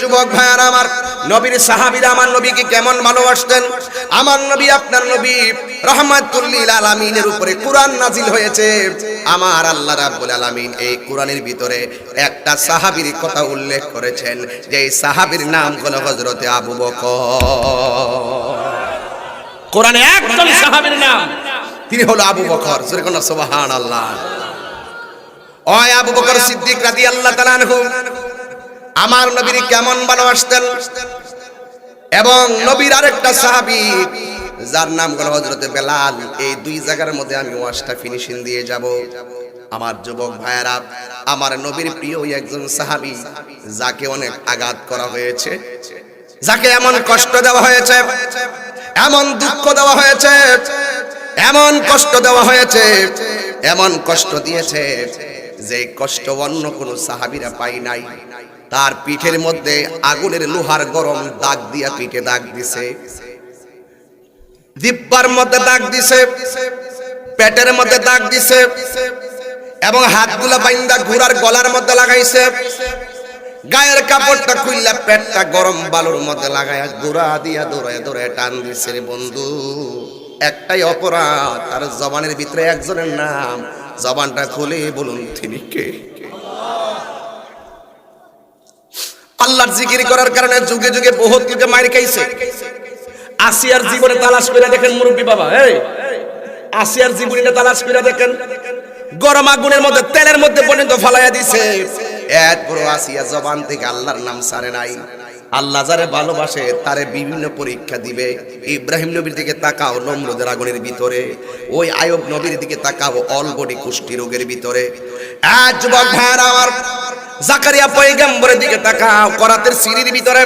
যুবক ভাইয়ার আমার নবীর সাহাবীরা আমার নবীকে কেমন ভালোবাসতেন? আমার নবী আপনার নবী রহমাতুল্লিল আলামিনের উপরে কোরআন নাজিল হয়েছে। আমার আল্লাহ রাব্বুল আলামিন এই কোরআনের ভিতরে একটা সাহাবীর কথা উল্লেখ করেছেন যে এই সাহাবীর নাম হলো হযরতে আবু বকর। কোরআনে একজন সাহাবীর নাম। তিনি হলো আবু বকর যেরকম সুবহানাল্লাহ। ওই আবু বকর সিদ্দিক রাদিয়াল্লাহু তাআলা আনহু আমার নবীর কেমন ভালোবাসতেন? এবং নবীর আরেকটা সাহাবি, যার নাম হলো হযরতে বেলাল। এই দুই জায়গার মধ্যে আমি ওয়াজটা ফিনিশিং দিয়ে যাব। আমার যুবক ভাইয়েরা, আমার নবীর প্রিয় একজন সাহাবী, যাকে অনেক আঘাত করা হয়েছে, যাকে এমন কষ্ট দেওয়া হয়েছে, এমন দুঃখ দেওয়া হয়েছে, এমন কষ্ট দেওয়া হয়েছে, এমন কষ্ট দিয়েছে যে কষ্ট অন্য কোনো সাহাবীরা পাই নাই। তার পিঠের মধ্যে আগুনের লোহার গরম দাগ দিয়া পিঠে দাগ দিছে। দিব্বার মধ্যে দাগ দিছে, পেটের মধ্যে দাগ দিছে, এবং হাতগুলো বাইন্দা ঘোড়ার গলার মধ্যে লাগাইছে। গায়ের কাপড়টা খুললা পেটটা গরম বালুর মধ্যে লাগায় ঘোড়া দিয়া দৌড়ায় দৌড়ায় টান দিছে বন্ধু। একটাই অপরাধ আর জবানের ভিতরে একজনের নাম। জবানটা খুলে বলুন, তিনি কে? আল্লাহর জিকির করার কারণে যুগে যুগে বহুত লোকে মার খাইছে। আসিয়ার জীবনে তালাশ করে দেখেন মুরব্বী বাবা, এই। আসিয়ার জীবনে তালাশ করে দেখেন। গরম আগুনের মধ্যে, তেলের মধ্যে পর্যন্ত ফলাইয়া দিছে। এরপর আসিয়া জবান থেকে আল্লাহর নাম সারে নাই। আল্লাহ যারে ভালোবাসে, তারে বিভিন্ন পরীক্ষা দিবে। ইব্রাহিম নবীর দিকে তাকাও নমরুদের আগুনের ভিতরে। ওই আয়ব নবীর দিকে তাকাও অলবডি কুষ্টি রোগের ভিতরে। আমার, জাকারিয়া পয়গম্বরের দিকে তাকাও, করাতের সিঁড়ির ভিতরে।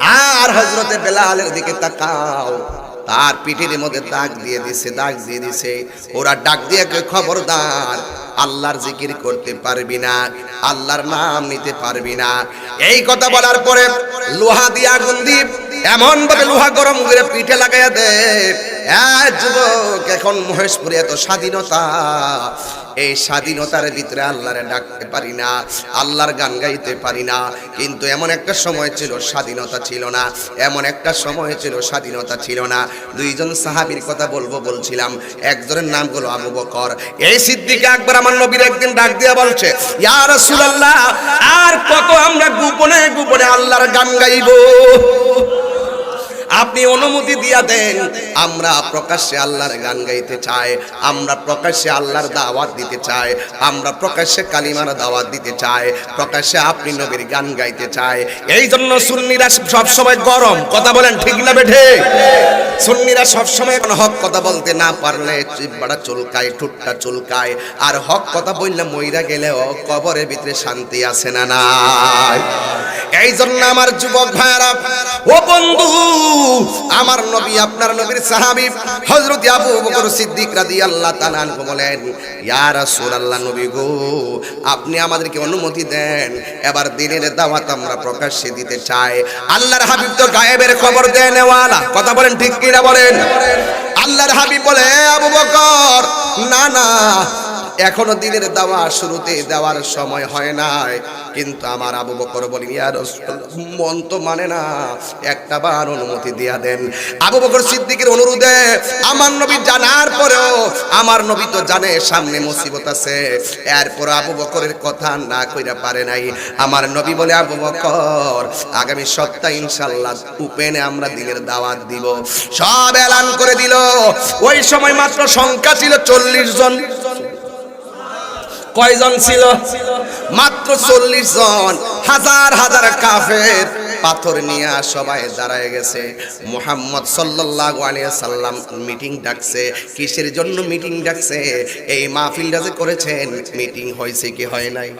আর হজরতে বেলালের দিকে তাকাও। তার পিঠের মধ্যে দাগ দিয়ে দিছে, দাগ দিয়ে দিছে। ওরা ডাক দিয়ে খবরদার, আল্লাহর জিকির করতে পারবি না, আল্লাহর নাম নিতে পারবি না। এই কথা বলার পরে লোহা দিয়ে আগুন দিয়ে এমন ভাবে লোহা গরম করে পিঠে লাগাইয়া দে এক যুবক এখন মহেশপুরে এত স্বাধীনতা, এই স্বাধীনতার ভিতরে আল্লাহরে ডাকতে পারি না, আল্লাহর গান গাইতে পারি না। কিন্তু এমন একটা সময় ছিল স্বাধীনতা ছিল না, এমন একটা সময় ছিল স্বাধীনতা ছিল না। দুইজন সাহাবীর কথা বলব বলছিলাম, একজনের নাম হলো আবু বকর। এই সিদ্দিকে একবার আমার নবীর একদিন ডাক দিয়া বলছে, ইয়া রাসূলুল্লাহ, আর কত আমরা গোপনে গোপনে আল্লাহর গান গাইবো? আপনি অনুমতি দিয়া দেন। আমরা প্রকাশ্যে আল্লাহর গান গাইতে চাই, আমরা প্রকাশ্যে আল্লাহর দাওয়াত দিতে চাই, আমরা প্রকাশ্যে কালিমার দাওয়াত দিতে চাই, প্রকাশ্যে আপনি নবীর গান গাইতে চাই। এই জন্য সুন্নিরা সবসময় গরম, কথা বলেন ঠিক না বেঠে? সুন্নিরা সবসময় কোনো হক কথা বলতে না পারলে চিব্বাটা চুলকায়, ঠুটটা চুলকায়। আর হক কথা বললে মইরা গেলেও কবরের ভিতরে শান্তি আছে না নাই। এই জন্য আমার যুবক ভাইরা ও বন্ধু, আমার নবী, আপনার নবীর সাহাবী হযরত আবু বকর সিদ্দিক রাদিয়াল্লাহু তাআলা আনহু বলেন, ইয়া রাসূলুল্লাহ নবী গো, আপনি আমাদেরকে অনুমতি দেন। এবার দিনের দাওয়াত আমরা প্রকাশ্যে দিতে চাই। আল্লাহর হাবিব তো গায়েবের খবর নেওয়ালা কথা বলেন ঠিক কিনা? বলেন আল্লাহর হাবিব বলে "এ আবু বকর না না এখনও দিনের দাওয়া শুরুতে দেওয়ার সময় হয় নাই। কিন্তু আমার আবু বকর বলি ইয়া রাসূলুল্লাহ, মন তো মানে না। একটা বার অনুমতি দিয়া দেন। আবু বকর সিদ্দিকের অনুরোধে আমার নবী জানার পরেও আমার নবী তো জানে সামনে মুসিবত আছে। এরপর আবু বকরের কথা না কইরা পারে নাই। আমার নবী বলে আবু বকর আগামী সপ্তাহে ইনশাআল্লাহ উপেনে আমরা দিনের দাওয়াত দিব। সব এলান করে দিল। ওই সময় মাত্র সংখ্যা ছিল চল্লিশ জন। কয়জন ছিল? মাত্র চল্লিশ জন হাজার হাজার কাফের। পাথর নিয়ে সবাই দাঁড়ায় গেছে। মোহাম্মদ সাল্লাল্লাহু আলাইহি সাল্লাম মিটিং ডাকছে। কিসের জন্য মিটিং ডাকছে? এই মাহফিলটা যে করেছেন, মিটিং হয়েছে কি হয় নাই?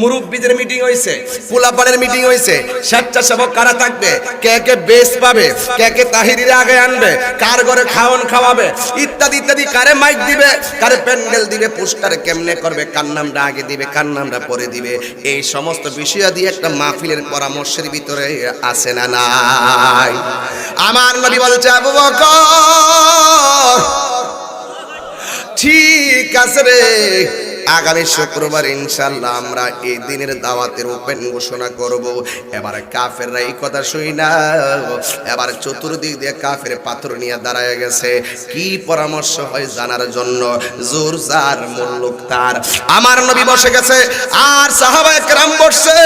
মুরব্বীদের মিটিং হয়েছে, পোলাপানের মিটিং হয়েছে। স্বেচ্ছাসেবক কারা থাকবে? কে কে বেস পাবে? কে কে তাহিরির আগে আনবে? কার ঘরে খাওয়ান খাওয়াবে? ইত্যাদি ইত্যাদি। কারে মাইক দিবে? কারে প্যান্ডেল দিবে? পোস্টার কেমনে করবে? কার নামটা আগে দিবে? কার নামটা পরে দিবে? এই সমস্ত বিষয় দিয়ে একটা মাহফিলের পরামর্শের ভিতরে আসে না নাই। আমার নবী বলছে আবু বকর ঠিক আছে রে আগামী শুক্রবার ইনশাল্লাহ আমরা এই দিনের দাওয়াতের ওপেন ঘোষণা করব। এবার কাফেররা এই কথা শুই না। এবার চতুর্দিক দিয়ে কাফের পাথর নিয়ে দাঁড়ায় গেছে। কি পরামর্শ হয় জানার জন্য? জোর যার মুল্লুক তার। আমার নবী বসে গেছে। আর সাহাবায়ে কেরাম বসছে।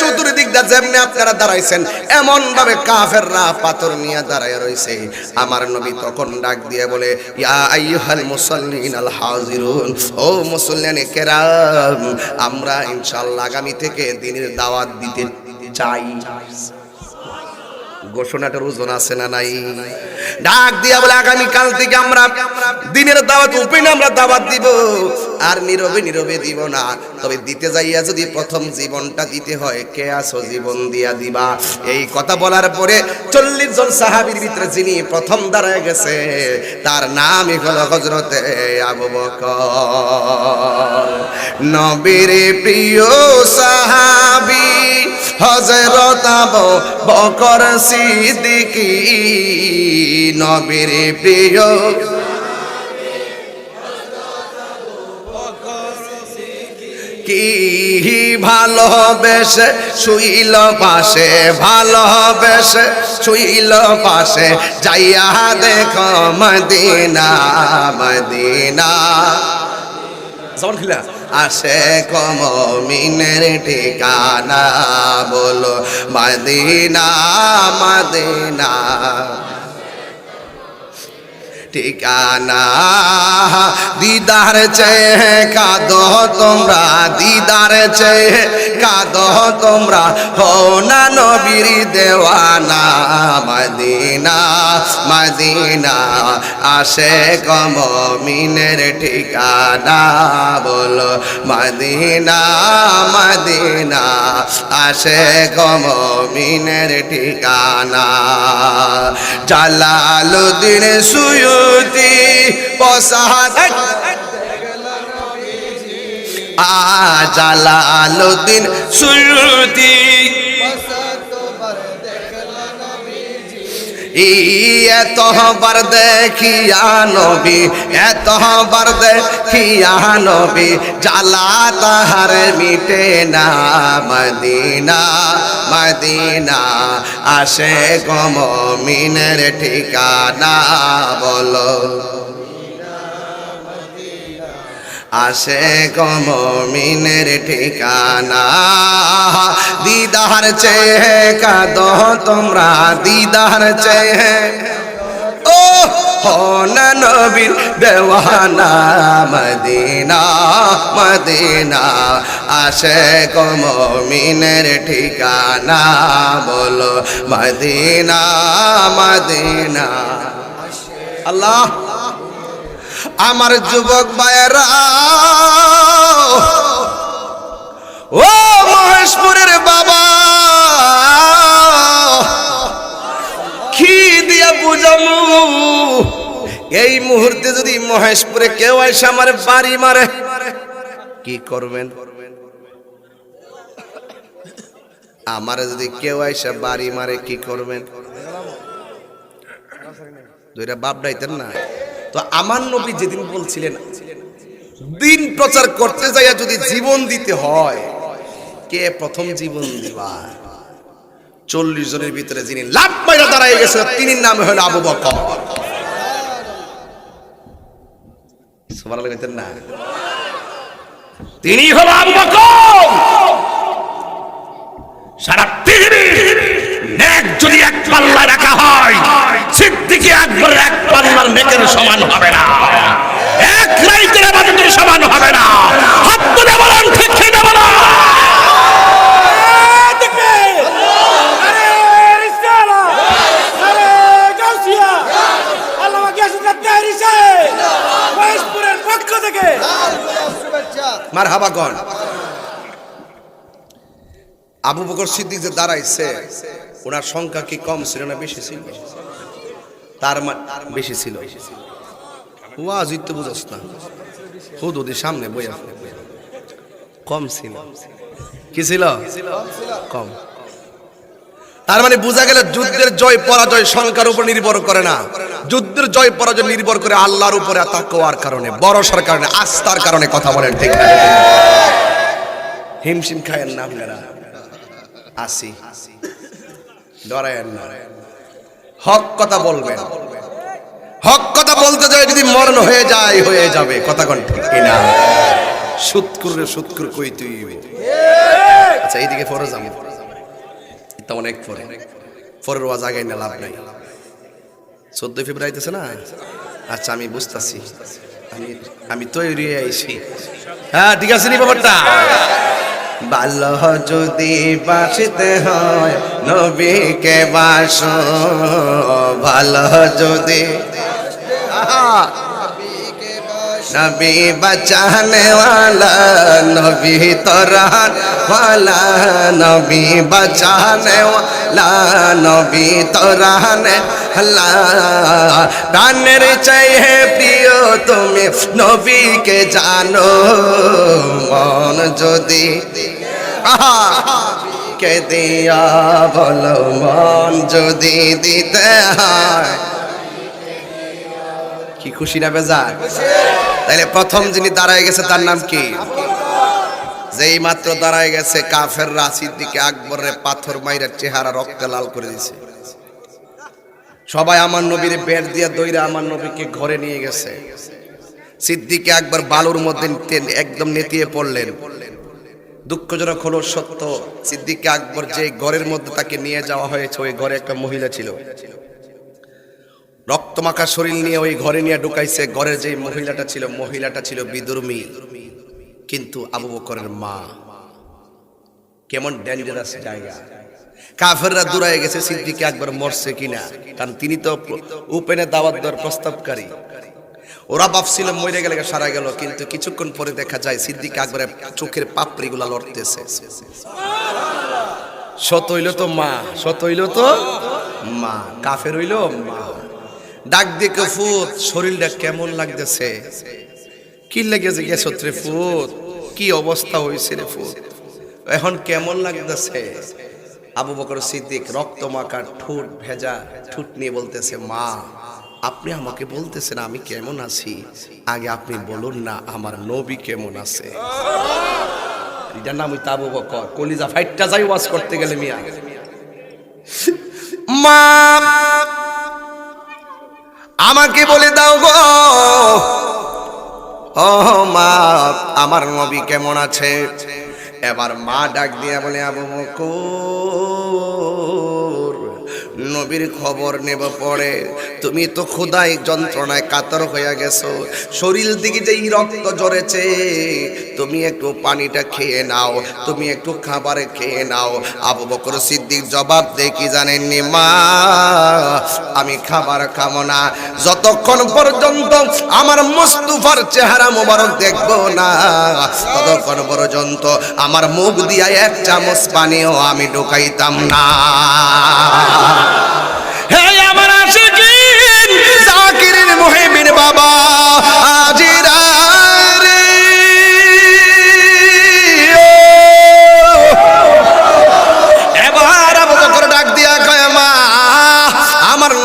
চতুর্দিক দিয়ে যেমনি আপনারা দাঁড়াইছেন এমন ভাবে কাফেররা পাথর নিয়ে দাঁড়ায় রইছে আমার নবী তখন ডাক দিয়ে বলে, ইয়া আইয়ুহাল মুসাল্লিন আল হাজিরুন, ও কেরাম আমরা ইনশাল্লাহ আগামী থেকে দিনের দাওয়াত দিতে চাই। ঘোষণাটার ওজন আছে না নাই? ডাক দিয়া বলে, আগামী কাল থেকে আমরা দিনের দাওয়াত উপেন আমরা দাওয়াত দিব। আর নীরবে নীরবে দিব না। তবে দিতে যাইয়া যদি প্রথম জীবনটা দিতে হয়, কে আসো জীবন দিয়া দিবা? এই কথা বলার পরে চল্লিশ জন সাহাবীর ভিতরে যিনি প্রথম দাঁড়ায় গেছে, তার নামই হলো হজরতে আবু বকর। নবীর প্রিয় সাহাবী হজরত আবু বকর সিদ্দিকী, নবীর প্রিয়। কি ভালোবেসে শুইল পাশে ভালোবেসে শুইল পাশে, যাইয়া দেখো মদিনা মদিনা। জবান খুলা আসে কম মিনের ঠিকানা বলো মদিনা মদিনা। ঠিকানা। দিদার চেয়ে কাঁদো তোমরা, দিদার চেয়ে কাঁদো তোমরা। হো না নবীর দেওয়ানা, মদিনা মদিনা। আসে কম মিনের ঠিকানা, বলো মদিনা মদিনা। আসে কম মিনের ঠিকানা জালালুদ্দিন সুয়ুতি পসাদ আ জালালুদ্দিন সুয়ুতি এতবার দেখিয়া নবী এতবার দেখিয়া নবী জালা তাহার মিটে না মদিনা মদিনা আসে গম মিনের ঠিকানা বলো। আসে কম মিনের ঠিকানা। দিদার চেয়ে কাদ তোমরা, দিদার চেয়ে। ও হন নবীর দেওয়ানা, মদিনা মদিনা। আসে কম মিনের ঠিকানা, বলো মদিনা মদিনা। আল্লাহ আমার যুবক ভাইয়েরা, ও মহেশপুরের বাবা, কি দিয়া বুঝামু? এই মুহূর্তে যদি মহেশপুরে কেউ এসে আমার বাড়ি মারে, কি করবেন? আমার যদি কেউ এসে বাড়ি মারে, কি করবেন? দুইটা বাপ ডাইতেন না? তো আমার নবী যেদিন বলছিলেন, দিন প্রচার করতে যাইয়া যদি জীবন দিতে হয়, কে প্রথম জীবন দিবা? চল্লিশ জনের ভিতরে যিনি লাভ মাইরা দাঁড়াই গেছে তিনি নাম হলো আবু বকর। সুবহানাল্লাহ কইতেন না? তিনি হলো আবু বকর। সারা পৃথিবীর সিদ্দিকি একবার এক পাল্লার মেকের সমান হবে না। এক লাইটের আবাদতের সমান হবে না। হাত তুলে বলেন ঠিক ঠিক বলেন। মার আবু বকর সিদ্দিক যে দাঁড়াইছে ওনার সংখ্যা কি কম ছিল না বেশি ছিল? তার বেশি ছিল। ওয়াজ তো বুঝস না। সামনে বই কম ছিল। কি ছিল? কম। তার মানে বোঝা গেল যুদ্ধের জয়, পরাজয় সংখ্যার উপর নির্ভর করে না। যুদ্ধের জয়, পরাজয় নির্ভর করে আল্লাহর উপরে তাকওয়ার কারণে বড়সার কারণে, আস্থার কারণে কথা বলেন, ঠিক হিমশিম খায়ের না আপনারা। আসি। ডরায়েন না। হক কথা বলবেন। হক কথা বলতে যায় যদি মরণ হয়ে যায়, হয়ে যাবে। কথা কোন ঠিক সুৎকুর রে কই তুই? আচ্ছা এইদিকে ফরজ আমি। এটা অনেক পরে। পরের ওয়াজ আগে না লাভ নাই। চোদ্দই ফেব্রুয়ারিতেছে না? আচ্ছা আমি বুঝতেছি। আমি আমি তৈরি আইছি। হ্যাঁ ঠিক আছে নি ব্যাপারটা? ভালো যদি বাঁচতে হয় নবীকে বাস। ভালো যদি আহা! নবী বচানে নবী তরান ওয়ালা, নবী বচানে নবী তরানে হল্লা প্রাণের চাইহে প্রিয় তুমি নবীকে জানো, মন যদি আহা, কে দিয়া বলো, মন যদি দিতে হয়। কি খুশি না বেজার? তাইলে প্রথম যিনি দাঁড়ায় গেছে, তার নাম কি? যেই মাত্র দাঁড়ায় গেছে কাফের রাশির দিকে আকবরের পাথর মাইরা চেহারা রক্তে লাল করে দিছে সবাই আমার নবীর বের দিয়ে দইরা আমার নবীকে ঘরে নিয়ে গেছে। সিদ্দিকে একবার বালুর মধ্যে একদম নেতিয়ে পড়লেন। দুঃখজনক হলো সত্য, সিদ্দিকে আকবর যে ঘরের মধ্যে তাকে নিয়ে যাওয়া হয়েছে, ওই ঘরে একটা মহিলা ছিল। রক্তমাখা শরীর নিয়ে ওই ঘরে নিয়ে ঢুকাইছে। ঘরের যে মহিলাটা ছিল মহিলাটা ছিল বিদুর্মী। কিন্তু আবু বকরের মা। কেমন ডেঞ্জারাস জায়গা। কাফেররা দূরায় গেছে, সিদ্দিকে একবার মরছে কিনা। কারণ তিনি তো উপেনে দাওয়াত দেওয়ার প্রস্তাবকারী। ওরা ভাবছিল মরে গেলে সারা গেল, কিন্তু কিছুক্ষণ পরে দেখা যায় সিদ্দিক একবারে চোখের পাপড়িগুলা লড়তেছে। সত হইল তো মা সত হইল তো মা। কাফের হইল মা। ডাক দেখে ফুত, শরীরটা কেমন লাগতেছে? কি লেগেছে গেছ রে ফুত? কি অবস্থা হয়েছে রে ফুত? এখন কেমন লাগতেছে? আবু বকর সিদ্দিক রক্ত মাখা, ঠোঁট ভেজা, ঠোঁট নিয়ে বলতেছে, মা, আপনি আমাকে বলতেছেন আমি কেমন আছি? আগে আপনি বলুন না আমার নবী কেমন আছে? এটার নাম আবু বকর। কলিজা ফাইটটা যাই ওয়াজ করতে গেলে মিয়া। মা আমাকে বলে দাও গো। ও মা, আমার নবী কেমন আছে? এবার মা ডাক দিয়া বলে, আবু বকর নবীর খবর নেব পড়ে তুমি তো খোদাই যন্ত্রণায় কাতর হইয়া গেছো। শরীর দিকে যেই রক্ত জড়েছে তুমি একটু পানিটা খেয়ে নাও, তুমি একটু খাবারে খেয়ে নাও। আবু বকর সিদ্দিক জবাব দে কি জানেননি মা, আমি খাবার খাব না। যতক্ষণ পর্যন্ত আমার মুস্তুফার চেহারা মোবারক দেখব না, ততক্ষণ পর্যন্ত আমার মুখ দিয়া এক চামচ পানিও আমি ঢুকাইতাম না। হে আমার আশিকিন, জাকিরিন মুহিবিন বাবা আজিরা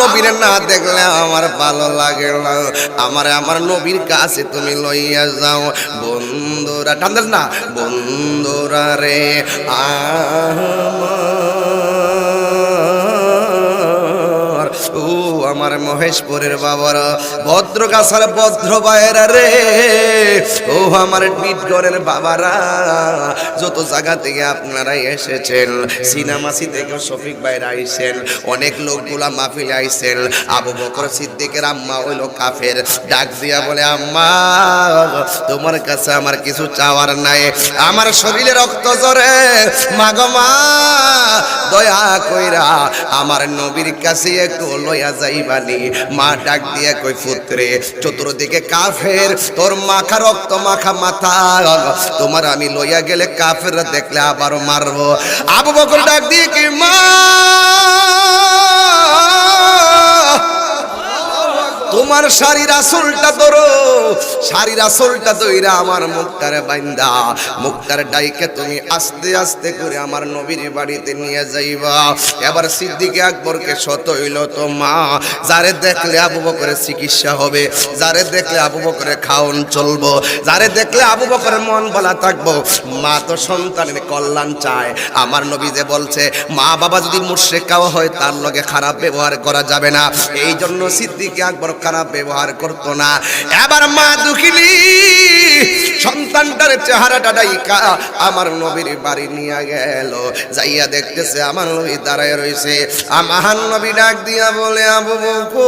নবীর না দেখলে আমার ভালো লাগে না। আমার আমার নবীর কাছে তুমি লইয়া যাও। বন্ধুরা টান্দাস না, বন্ধুরা রে আমার ও আমার মহেশপুরের বাবার ভদ্র গাছার ভদ্র বায়েরা রে। ও আমার বিটগড়ের বাবারা, যত জায়গা থেকে আপনারা এসেছেন সিনেমাসি থেকে শফিক ভাইরা আইসেন, অনেক লোকগুলা মাহফিলে আইসেন, আবু বকর সিদ্দিকের আম্মা হইল কাফের। ডাক দিয়া বলে, আম্মা, তোমার কাছে আমার কিছু চাওয়ার নাই। আমার শরীরে রক্ত জরে মাগো মা, দয়া কইরা আমার নবীর কাছে একটু লয়া যাইবানি। মা ডাক দিয়ে কই পুত্রে, চতুর্দিকে কাফের, তোর মাখা রক্ত মাখা মাথা। তোমার আমি লইয়া গেলে কাফের দেখলে আবার মারবো। আবু বকর ডাক দিয়ে কি মা! তোমার শাড়ির আসলটা ধরো। শাড়ির আসলটা দইরা আমার মুখটার বাইন্দা। মুখটার ডাইকে তুমি আস্তে আস্তে করে আমার নবীর বাড়িতে নিয়ে যাইবা। এবার সিদ্দিকে আকবরকে শত হইল তো মা যারে দেখলে আবু বকরের চিকিৎসা হবে, যারে দেখলে আবু বকরের খাওন চলবো, যারে দেখলে আবু বকরের মন বলা থাকব, মা তো সন্তানের কল্যাণ চায়। আমার নবী যে বলছে, মা বাবা যদি মুর্শেকাও হয়, তার লগে খারাপ ব্যবহার করা যাবে না। এই জন্য সিদ্দিকে আকবর খারাপ ব্যবহার করতো না। এবার মা দুঃখিনী, সন্তানটার চেহারাটা ডাইকা আমার নবীর বাড়ি নিয়ে গেল। যাইয়া দেখতেছে আমার নবী দাঁড়ায় রয়েছে। আমার নবী ডাক দিয়া বলে, আবু বকর।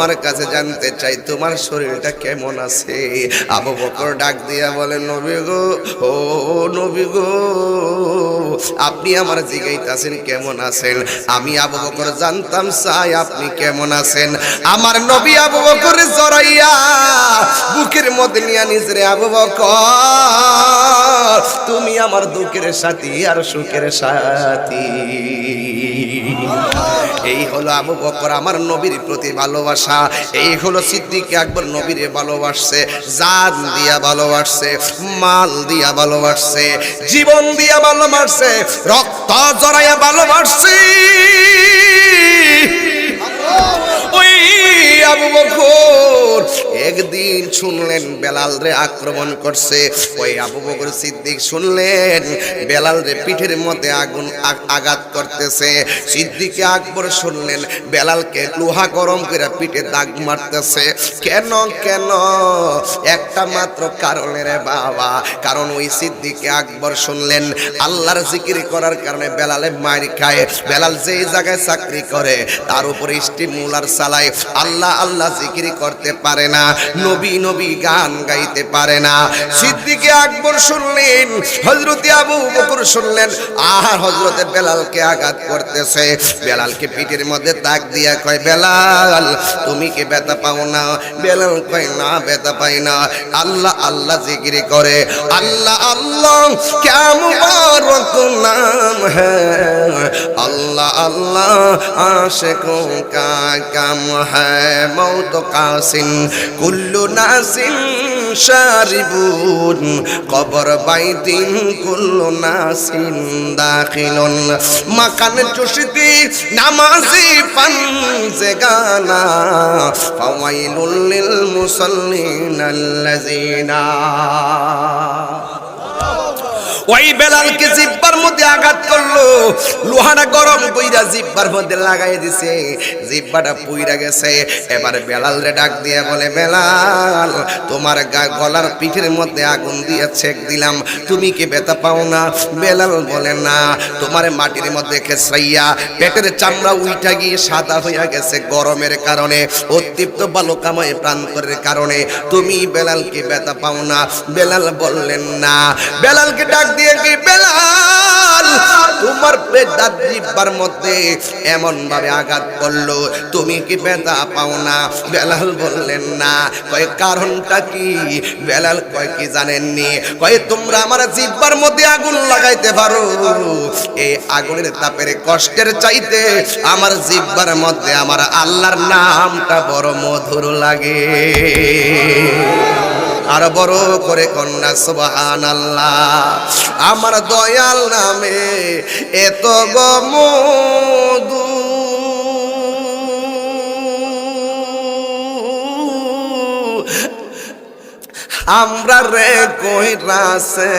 তোমার কাছে জানতে চাই, তোমার শরীরটা কেমন আছে? আবু বকর ডাক দিয়া বলে, নবী গো, ও নবী গো, আপনি আমার জিগাইতাছেন কেমন আছেন? আমি আবু বকর জানতাম, চাই আপনি কেমন আছেন? আমার নবী আবু বকর জড়াইয়া বুকের মধ্যে নিয়ে নিজরে আবু বকর, তুমি আমার দুঃখের সাথী আর সুখের সাথী। এই হলো আবু বকর, আমার নবীর প্রতি ভালোবাসা। এই হলো সিদ্দিক, একবার নবীরে ভালোবাসছে জান দিয়া ভালোবাসছে, মাল দিয়া ভালোবাসছে, জীবন দিয়া ভালোবাসছে, রক্ত জড়াইয়া ভালোবাসছে। আবু বকর। একদিন শুনলেন বেলাল রে আক্রমণ করছে। ওই আবু বকর সিদ্দিক শুনলেন, বেলাল রে পিঠের মধ্যে আগুন আঘাত করতেছে। সিদ্দিকে আকবর শুনলেন, বেলালকে লোহা গরম করে পিঠে দাগ মারতেছে। কেন কেন? একটা মাত্র কারণে রে বাবা। কারণ ওই সিদ্দিকে আকবর শুনলেন, আল্লাহর জিকির করার কারণে বেলালে মার খায়। বেলাল যেই জায়গায় চাকরি করে, তার উপরে স্টিমুলার চালায়। আল্লাহ আল্লাহ জিকির করতে পারে না নবী নবী গান গাইতে পারে না সিদ্দিকে আকবর শুনলেন হজরতে আবু বকর শুনলেন আর হজরতে বেলালকে আঘাত করতেছে বেলালকে পিঠের মধ্যে তাক দিয়া কয় বেলাল তুমি কি ব্যথা পাও না বেলাল কয় না ব্যথা পাই না আল্লাহ আল্লাহ জিকির করে আল্লাহ আল্লাহ কেমন নাম হ্যাঁ अल्लाह अल्लाह आशिकों का कम है الموت قاس كل ناس شاربون قبر بيت كل ناس داخل مكان تشدي نمازي فنزغانا فويل للمصلين الذين ওই বেলালকে জিব্বার মধ্যে আঘাত করল। লোহাটা গরম কইরা জিব্বার মধ্যে লাগাই দিছে। জিব্বাটা পুইরা গেছে। এবার বেলাল রে ডাক দিয়ে বলে, বেলাল, তোমার গা- গলার পিঠের মধ্যে আগুন দিয়ে ছেক দিলাম। তুমি কি ব্যথা পাও না? বেলাল বলে, না, তোমার মাটির মধ্যে খেসাইয়া পেটের চামড়া উইটা গিয়ে সাদা হইয়া গেছে গরমের কারণে অতৃপ্ত বালকাময় প্রান্তরের কারণে। তুমি বেলালকে ব্যথা পাও না। বেলাল বললেন, না। বেলালকে ডাক দিয়ে কি বেলাল। তোমার পেটার জিব্বার মধ্যে এমন ভাবে আঘাত করল। তুমি কি ব্যথা পাও না? বেলাল বললেন, না। কয়, কারণটা কি? বেলাল কয়, কি জানেননি? কয়, তোমরা আমার জিব্বার মধ্যে আগুন লাগাইতে পারো। এই আগুনের তাপের কষ্টের চাইতে আমার জিব্বার মধ্যে আমার আল্লাহর নামটা বড় মধুর লাগে। আর বড় করে কন্যা সুবহান আল্লাহ আমার দয়াল নামে এত গমদু আমরা রে কই রাসে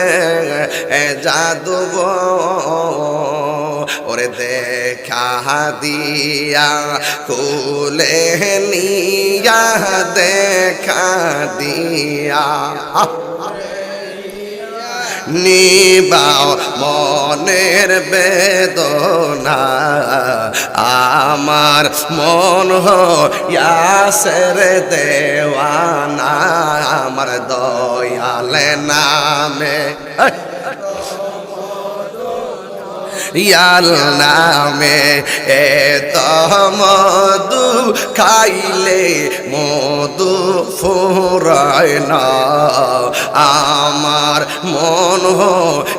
জাদু গো। ওরে দেখা দিয়া কোলে নিয়া দেখা দিয়া। নিবাও মনের বেদনা আমার মন হাসের দেওয়ানা আমার দয়ালে নামে! ইয়াল নামে এ মধু খাইলে মধু ফুরায় না। আমার মন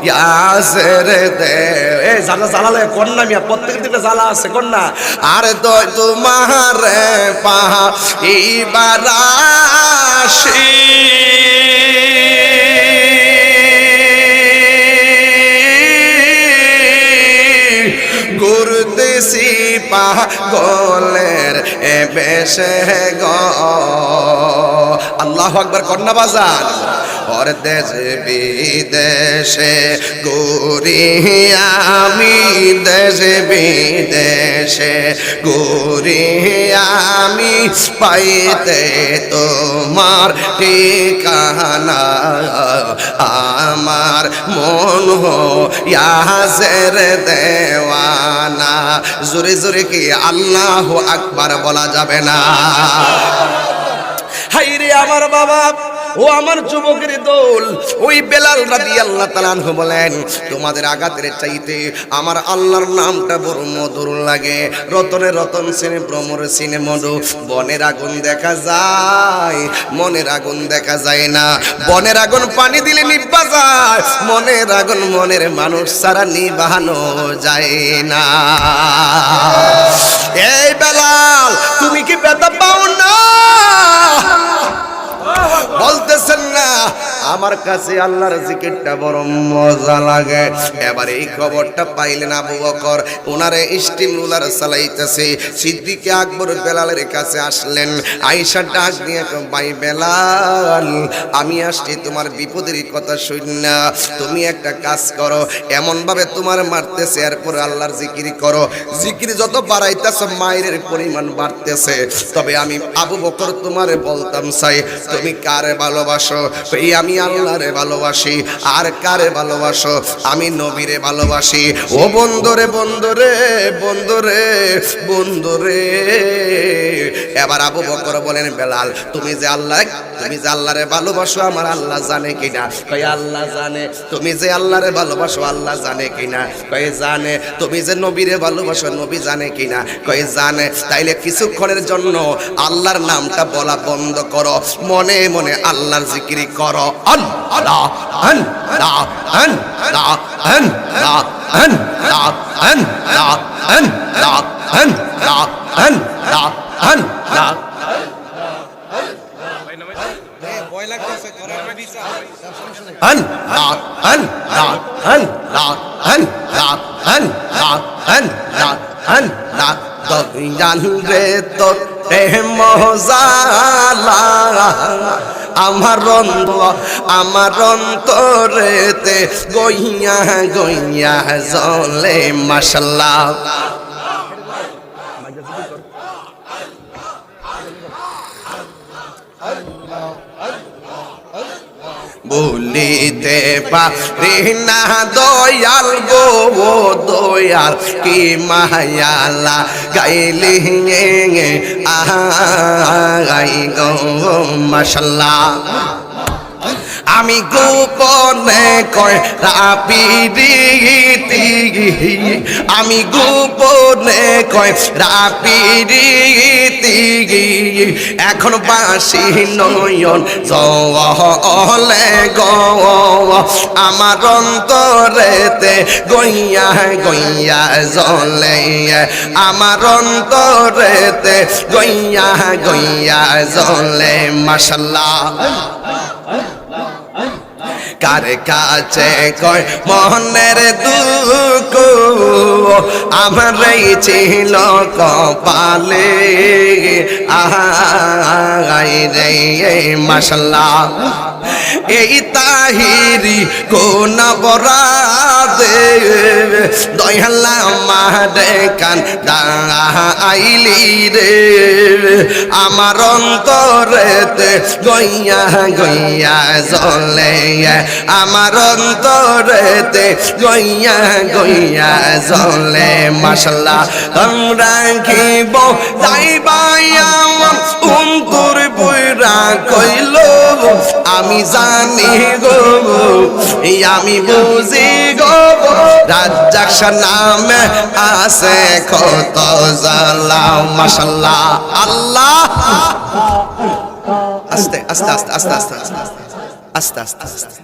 ইয়াসের দে। এ জালা জালালে কন্যা মিয়া প্রত্যেক দিকে জ্বালা আছে, কন্যা। আর তো তোমার পা এইবার গুরুদেশি পাগলের এ বেশে গ। আল্লাহ আকবর কন্যা বাজান। ওর দেশে, বিদেশে গরি আমি, দেশে, বিদেশে গরি আমি। পাইতে তোমার ঠিকানা, আমার মন ইয়াসের দেওয়ানা। জোরে জোরে কি আল্লাহ আকবার বলা যাবে না? হাইরে আমার বাবা। ও আমার যুবকের দোল। ওই বেলাল রাদি আল্লাহ তালানহু বলেন, তোমাদের আঘাতের চাইতে আমার আল্লাহর নামটা বড় মধুর লাগে। রতনে রতন সিনে ভ্রমরে সিনে মধু। বনের আগুন দেখা যায়, মনের আগুন দেখা যায় না। বনের আগুন পানি দিলে নিব্বা যায়, মনের আগুন মনের মানুষ সারা নিবাহানো যায় না। এই বেলাল, তুমি কি ব্যথা পাও না? বলতেছেন না, আমার কাছে আল্লাহর জিকিরটা বড় মজা লাগে। এবার এই খবরটা পাইলেন আবু বকর ওনারে স্টিম রুলার চালাইতেছে। সিদ্দিকে আকবর বেলালের কাছে আসলেন আইসা ডাক দিয়ে ভাই বেলাল, আমি আসছি তোমার বিপদের কথা শুন তুমি একটা কাজ করো এমন ভাবে তোমার মারতেছে, এরপর আল্লাহর জিকির করো। জিকির যত বাড়াইতেছে, মায়ের পরিমাণ বাড়তেছে। তবে আমি আবু বকর তোমারে বলতাম চাই তুমি কারে ভালোবাসো? এই আমি আল্লাহরে ভালোবাসি। আর কারে ভালোবাসো? আমি নবীরে ভালোবাসি। ও বন্ধুরে বন্ধুরে বন্ধুরে বন্ধুরে। এবার আবু বকর বলেন, বেলাল, তুমি যে আল্লাহ, তুমি যে আল্লাহরে ভালোবাসো, আমার আল্লাহ জানে কিনা? কই আল্লাহ জানে। তুমি যে আল্লাহরে ভালোবাসো, আল্লাহ জানে কিনা? কই জানে। তুমি যে নবীরে ভালোবাসো, নবী জানে কিনা? কই জানে। তাইলে কিছুক্ষণের জন্য আল্লাহর নামটা বলা বন্ধ করো। মনে মনে আল্লাহর জিকিরি করো আল্লাহ আন লা আন লা আন লা আন লা আন লা আন লা আন দবিয়ান রে তোর মহজালা আমার অন্ত আমার অন্তরেতে গইয়া গইয়া জলে মশলা বলিতে পারি না দয়াল গো দয়াল, কি মায়ালা গাইলি আই গো, মাশাল্লাহ। আমি গোপনে কয় রাপিরিতি আমি গোপনে কয় রাপিরিতি এখন বাসি নয়ন জলে গ আমার অন্তরেতে গইয়া গইয়া জলে আমার অন্তরেতে গইয়া গইয়া জলে মাশাল্লাহ। কার কাছে কয়, মনের দুঃখ আমার এই ছিল কপালে। আহাই রে মশলা এই তাহিরি কোন বরাদে দয়াল্লা মারে কান আইলি রে। আমার অন্তরেতে গইয়া গইয়া জলে আমার অন্তরেতে গইয়া গইয়া জলে মাসাল্লাহ আমরা খিব যাইবাই আমার অন্তর বইরা কইল আমি জানি গো আমি বুঝি গো রাজ্জাক নামে আছে কত জালা মাশাল্লাহ, আল্লাহ। আস্তে আস্তে আস্তে আস্তে আস্তে আস্তে আস্তে আস্তে আস্তে।